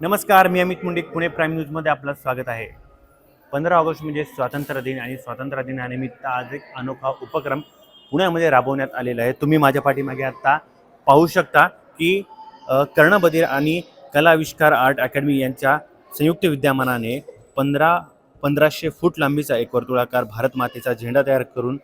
नमस्कार मी अमित मुंडे पुणे प्राईम न्यूजमध्ये आपलं स्वागत आहे. पंधरा ऑगस्ट म्हणजे स्वातंत्र्य दिन आणि स्वातंत्र्य दिनानिमित्त आज एक अनोखा उपक्रम पुण्यामध्ये राबवण्यात आलेला आहे. तुम्ही माझ्या पाठीमागे आता पाहू शकता की कर्णबधीर आणि कलाविष्कार आर्ट अकॅडमी यांच्या संयुक्त विद्यमानाने पंधरा पंधराशे फूट लांबीचा एक वर्तुळाकार भारत मातेचा झेंडा तयार करून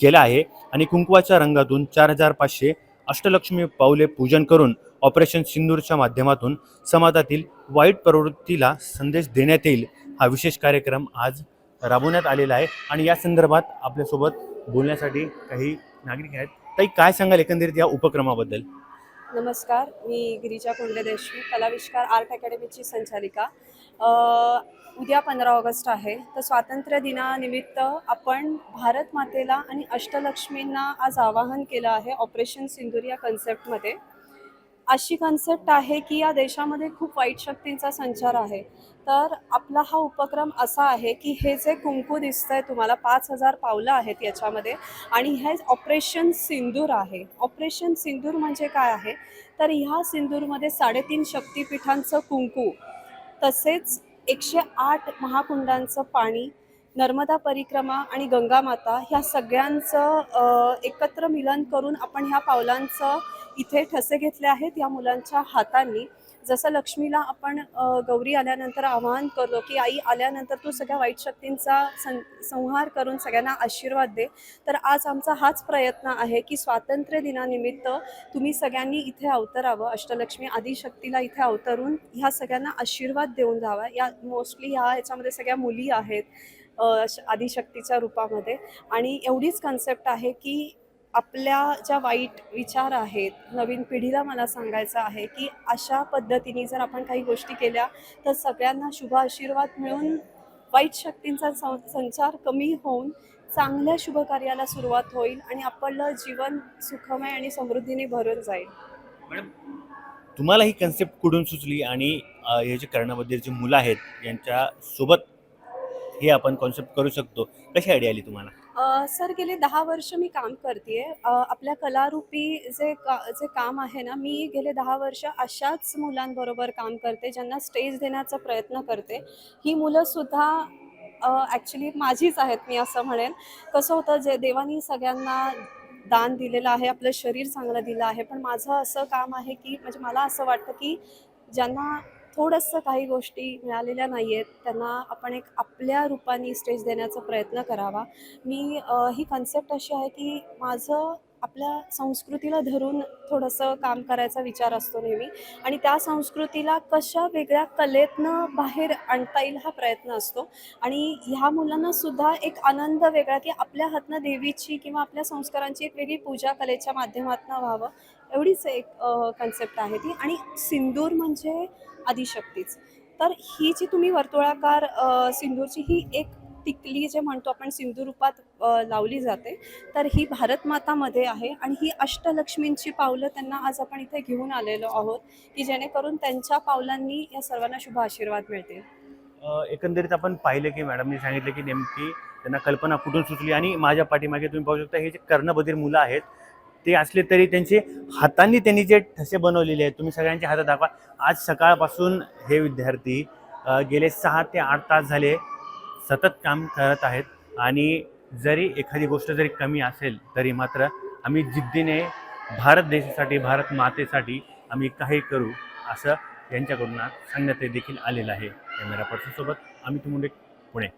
केला आहे. आणि कुंकवाच्या रंगातून चार हजार पाचशे अष्टलक्ष्मी पाऊले पूजन करून ऑपरेशन सिंदूरच्या माध्यमातून समाजातील वाईट प्रवृत्तीला संदेश देण्यात येईल. हा विशेष कार्यक्रम आज राबवण्यात आलेला आहे आणि या संदर्भात आपल्यासोबत बोलण्यासाठी काही नागरिक आहेत. ताई काय सांगाल एकंदरीत या उपक्रमाबद्दल? नमस्कार मी गिरीजा कोंडे देशमुख कलाविष्कार आर्ट अकॅडमीची संचालिका. उद्या पंधरा ऑगस्ट आहे. तर स्वातंत्र्य दिनानिमित्त आपण भारत मातेला आणि अष्टलक्ष्मींना आज आवाहन केलं आहे ऑपरेशन सिंदूर या कन्सेप्टमध्ये. अशी कन्सेप्ट आहे की या देशामध्ये खूप वाईट शक्तींचा संचार आहे. तर आपला हा उपक्रम असा आहे की हे जे कुंकू दिसतंय तुम्हाला पाच हजार पावलं आहेत याच्यामध्ये आणि हे ऑपरेशन सिंदूर आहे. ऑपरेशन सिंदूर म्हणजे काय आहे? तर ह्या सिंदूरमध्ये साडेतीन शक्तिपीठांचं कुंकू तसेच एकशे आठ महाकुंडांचं पाणी नर्मदा परिक्रमा आणि गंगामाता ह्या सगळ्यांचं एकत्र मिलन करून आपण ह्या पावलांचं इथे ठसे घेतले आहेत या मुलांच्या हातांनी. जसं लक्ष्मीला आपण गौरी आल्यानंतर आवाहन करतो की आई आल्यानंतर तू सगळ्या वाईट शक्तींचा सं संहार करून सगळ्यांना आशीर्वाद दे. तर आज आमचा हाच प्रयत्न आहे की स्वातंत्र्य दिनानिमित्त तुम्ही सगळ्यांनी इथे अवतरावं. अष्टलक्ष्मी आदिशक्तीला इथे अवतरून ह्या सगळ्यांना आशीर्वाद देऊन जावा. या मोस्टली ह्या ह्याच्यामध्ये सगळ्या मुली आहेत आदिशक्तीच्या रूपामध्ये. आणि एवढीच कन्सेप्ट आहे की आपल्या ज्या वाईट विचार आहेत नवीन पिढीला मला सांगायचं आहे की अशा पद्धतीने जर आपण काही गोष्टी केल्या तर सगळ्यांना शुभ आशीर्वाद मिळून वाईट शक्तींचा सं संचार कमी होऊन चांगल्या शुभ कार्याला सुरुवात होईल आणि आपलं जीवन सुखमय आणि समृद्धीने भरून जाईल. मॅडम तुम्हाला ही कन्सेप्ट कुठून सुचली आणि हे जे कर्णाबद्दल जी मुलं आहेत यांच्या सोबत हे आपण कॉन्सेप्ट करू शकतो. कशी आयडिया आली तुम्हाला? सर गेले दहा वर्ष मी काम करते आपल्या कलारूपी जे का जे काम आहे ना मी गेले दहा वर्ष अशाच मुलांबरोबर काम करते ज्यांना स्टेज देण्याचा प्रयत्न करते. ही मुलंसुद्धा ॲक्च्युली माझीच आहेत मी असं म्हणेन. कसं होतं जे देवानी सगळ्यांना दान दिलेलं आहे आपलं शरीर चांगलं दिलं आहे पण माझं असं काम आहे की म्हणजे मला असं वाटतं की ज्यांना थोडंसं काही गोष्टी मिळालेल्या नाही आहेत त्यांना आपण एक आपल्या रूपाने स्टेज देण्याचा प्रयत्न करावा. मी ही कन्सेप्ट अशी आहे की माझं आपल्या संस्कृतीला धरून थोडंसं काम करायचा विचार असतो नेहमी. आणि त्या संस्कृतीला कशा वेगळ्या कलेतनं बाहेर आणता येईल हा प्रयत्न असतो. आणि ह्या मुलांना सुद्धा एक आनंद वेगळा की आपल्या हातनं देवीची किंवा आपल्या संस्कारांची एक वेगळी पूजा कलेच्या माध्यमातून व्हावं. एवढीच एक कन्सेप्ट आहे ती. आणि सिंदूर म्हणजे आदिशक्तीच. तर ही जी तुम्ही वर्तुळाकार सिंदूरची ही एक टिकली जे म्हणतो आपण सिंधुरूपात लावली जाते तर ही भारतमातामध्ये आहे आणि ही अष्टलक्ष्मींची पावलं त्यांना आज आपण इथे घेऊन आलेलो आहोत की जेणेकरून त्यांच्या पावलांनी या सर्वांना शुभ आशीर्वाद मिळतील. एकंदरीत आपण पाहिलं की मॅडमनी सांगितलं की नेमकी त्यांना कल्पना कुठून सुचली आणि माझ्या पाठीमागे तुम्ही पाहू शकता हे जे कर्णबधीर मुलं आहेत ते असले तरी त्यांचे हातांनी त्यांनी जे ठसे बनवलेले आहेत तुम्ही सगळ्यांच्या हातात दाखवा. आज सकाळपासून हे विद्यार्थी गेले सहा ते आठ तास झाले सतत काम करत आहेत आणि जरी एखादी गोष्ट जरी कमी असेल तरी मात्र आम्ही जिद्दीने भारत देशासाठी भारत मातेसाठी आम्ही काही करू असं यांच्याकडून सांगण्यात देखील आलेलं आहे. कॅमेरा पर्सनसोबत आम्ही मुंडे पुणे.